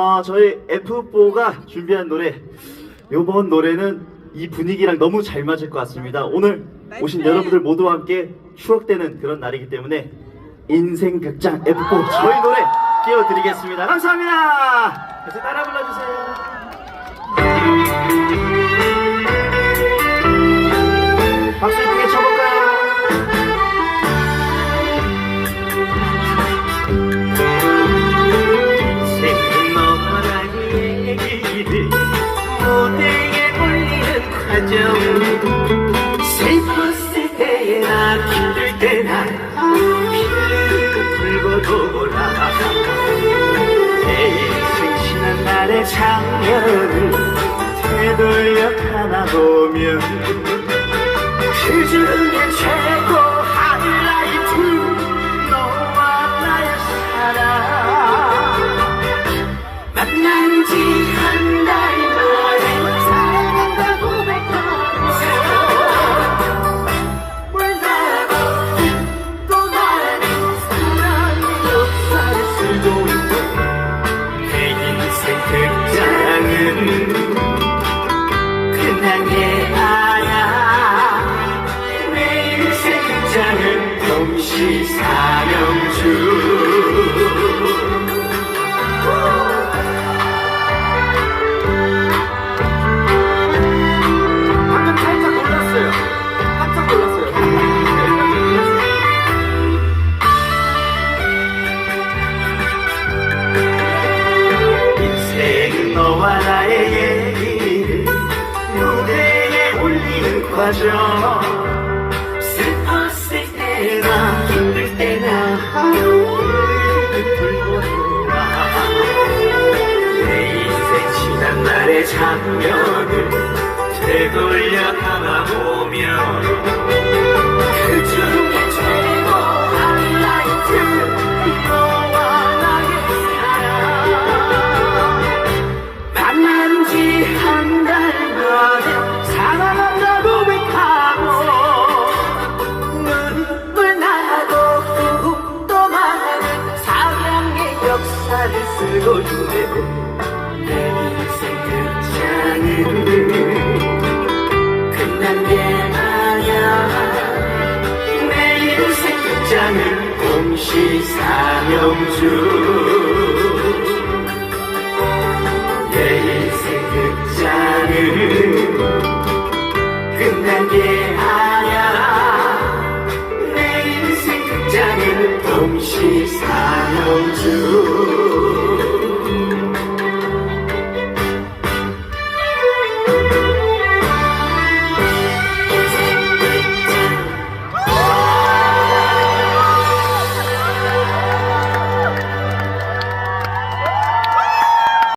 아, 저희 F4가 준비한 노래 이번 노래는 이 분위기랑 너무 잘 맞을 것 같습니다. 오늘 오신 여러분들 모두와 함께 추억되는 그런 날이기 때문에 인생 극장 F4 저희 노래 띄워드리겠습니다. 감사합니다. 같이 따라 불러주세요. 때나 피를 불고 돌아 내 인생 지난 날의 장면을 되돌려 하나 보면 그 중에 최 놀랐어요. 인생 너와 나의 얘기를 무대에 올리는 과정 날의 장면을 되돌려 하나 보면 그 만난 지한달 MC 사명주 내 인생 극장을 끝난 게 아냐 내 인생 극장은 MC 사명주